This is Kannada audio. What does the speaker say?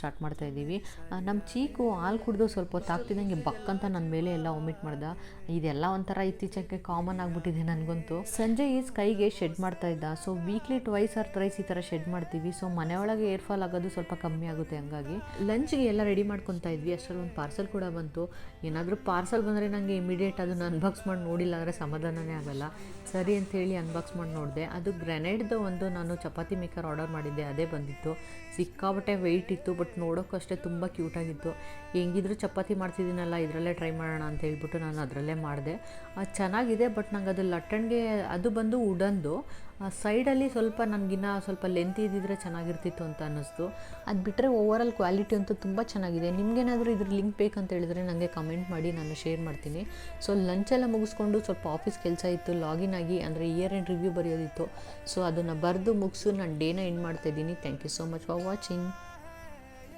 ಸ್ಟಾರ್ಟ್ ಮಾಡ್ತಾ ಇದ್ದೀವಿ. ನಮ್ಮ ಚೀಕು ಹಾಲು ಕುಡಿದು ಸ್ವಲ್ಪ ಹೊತ್ತು ಆಗ್ತಿದ್ದಂಗೆ ಬಕ್ಕಂತ ನನ್ನ ಮೇಲೆ ಎಲ್ಲ ಒಮಿಟ್ ಮಾಡ್ದ. ಇದೆಲ್ಲ ಒಂಥರ ಇತ್ತೀಚೆಗೆ ಕಾಮನ್ ಆಗಿಬಿಟ್ಟಿದೆ ನನಗಂತೂ. ಸಂಜೆ ಈಸ್ ಕೈಗೆ ಶೆಡ್ ಮಾಡ್ತಾ ಇದ್ದ. So weekly twice or thrice ಈ ಥರ ಶೆಡ್ ಮಾಡ್ತೀವಿ. ಸೊ ಮನೆಯೊಳಗೆ ಏರ್ ಫಾಲ್ ಆಗೋದು ಸ್ವಲ್ಪ ಕಮ್ಮಿ ಆಗುತ್ತೆ ಹಂಗಾಗಿ. ಲಂಚ್ಗೆ ಎಲ್ಲ ರೆಡಿ ಮಾಡ್ಕೊತಾ ಇದ್ವಿ. ಅಷ್ಟರಲ್ಲಿ ಒಂದು ಪಾರ್ಸಲ್ ಕೂಡ ಬಂತು. ಏನಾದರೂ ಪಾರ್ಸಲ್ ಬಂದರೆ ನನಗೆ ಇಮಿಡಿಯೇಟ್ ಅದನ್ನು ಅನ್ಬಾಕ್ಸ್ ಮಾಡಿ ನೋಡಿಲ್ಲ ಅಂದರೆ ಸಮಾಧಾನನೇ ಆಗಲ್ಲ. ಸರಿ ಅಂತೇಳಿ ಅನ್ಬಾಕ್ಸ್ ಮಾಡಿ ನೋಡಿದೆ. ಅದು ಗ್ರೆನೇಡ್ದು ಒಂದು ನಾನು ಚಪಾತಿ ಮೇಕರ್ ಆರ್ಡರ್ ಮಾಡಿದ್ದೆ. ಅದೇ ಬಂದಿತ್ತು. ಸಿಕ್ಕಾಬಟ್ಟೆ ವೆಯ್ಟ್ ಇತ್ತು ಬಟ್ ನೋಡೋಕ್ಕೂ ಅಷ್ಟೇ ತುಂಬ ಕ್ಯೂಟಾಗಿತ್ತು. ಹೆಂಗಿದ್ರು ಚಪಾತಿ ಮಾಡ್ತಿದ್ದೀನಲ್ಲ, ಇದರಲ್ಲೇ ಟ್ರೈ ಮಾಡೋಣ ಅಂತ ಹೇಳ್ಬಿಟ್ಟು ನಾನು ಅದರಲ್ಲೇ ಮಾಡಿದೆ. ಚೆನ್ನಾಗಿದೆ, ಬಟ್ ನಂಗೆ ಅದು ಲಟ್ಟಣಿಗೆ ಅದು ಬಂದು ಉಡನ್ದು ಸೈಡಲ್ಲಿ ಸ್ವಲ್ಪ ನನಗಿನ್ನ ಸ್ವಲ್ಪ ಲೆಂತ್ ಇದ್ದಿದ್ರೆ ಚೆನ್ನಾಗಿರ್ತಿತ್ತು ಅಂತ ಅನ್ನಿಸ್ತು. ಅದು ಬಿಟ್ಟರೆ ಓವರಾಲ್ ಕ್ವಾಲಿಟಿ ಅಂತೂ ತುಂಬ ಚೆನ್ನಾಗಿದೆ. ನಿಮಗೇನಾದರೂ ಇದ್ರ ಲಿಂಕ್ ಬೇಕಂತ ಹೇಳಿದ್ರೆ ನನಗೆ ಕಮೆಂಟ್ ಮಾಡಿ, ನಾನು ಶೇರ್ ಮಾಡ್ತೀನಿ. ಸೊ ಲಂಚೆಲ್ಲ ಮುಗಿಸ್ಕೊಂಡು ಸ್ವಲ್ಪ ಆಫೀಸ್ ಕೆಲಸ ಇತ್ತು ಲಾಗಿನ್ ಆಗಿ ಅಂದರೆ ಇಯರ್ ಎಂಡ್ ರಿವ್ಯೂ ಬರೆಯೋದಿತ್ತು. ಸೊ ಅದನ್ನು ಬರೆದು ಮುಗಿಸು, ನಾನು ಡೇನ ಎಂಡ್ ಮಾಡ್ತಾಯಿದ್ದೀನಿ thank you so much for watching